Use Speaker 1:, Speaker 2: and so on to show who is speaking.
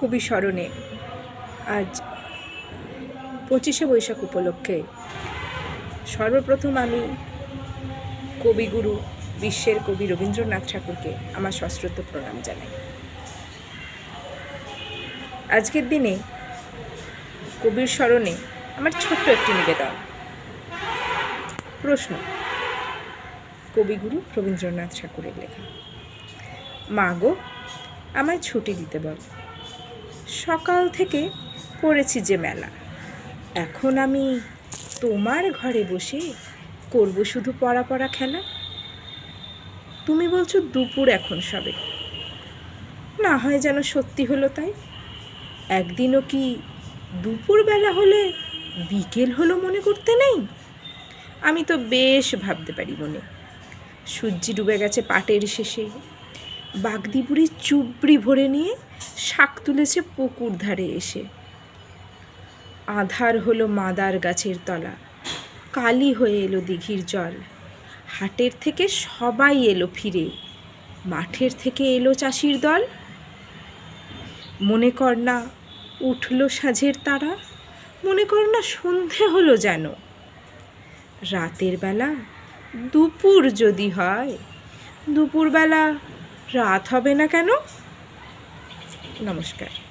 Speaker 1: কবি স্মরণে। আজ পঁচিশে বৈশাখ উপলক্ষে সর্বপ্রথম আমি কবিগুরু বিশ্বের কবি রবীন্দ্রনাথ ঠাকুরকে আমার সশ্রত প্রণাম জানাই। আজকের দিনে কবির স্মরণে আমার ছোট্ট একটি নিবেদন। প্রশ্ন, কবিগুরু রবীন্দ্রনাথ ঠাকুরের লেখা, মা গো, আমায় ছুটি দিতে বল। সকাল থেকে পড়েছি যে মেলা। এখন আমি তোমার ঘরে বসে করব শুধু পড়া পড়া খেলা? তুমি বলছো দুপুর এখন সবে। না হয় যেন সত্যি হলো তাই। একদিনও কি দুপুরবেলা হলে বিকেল হলো মনে করতে নেই? আমি তো বেশ ভাবতে পারি মনে। সূর্যি ডুবে গেছে পাটের শেষে। বাগদি বুড়ি চুবড়ি ভরে নিয়ে শাক তুলেছে পুকুর ধারে এসে। আধার হলো মাদার গাছের তলা। কালি হয়ে এলো দিঘির জল। হাটের থেকে সবাই এলো ফিরে। মাঠের থেকে এলো চাষির দল। মনে কর না উঠল সাঁঝের তারা। মনে কর না সন্ধে হলো যেন। রাতের বেলা দুপুর যদি হয়, দুপুরবেলা রাত হবে না কেন? নমস্কার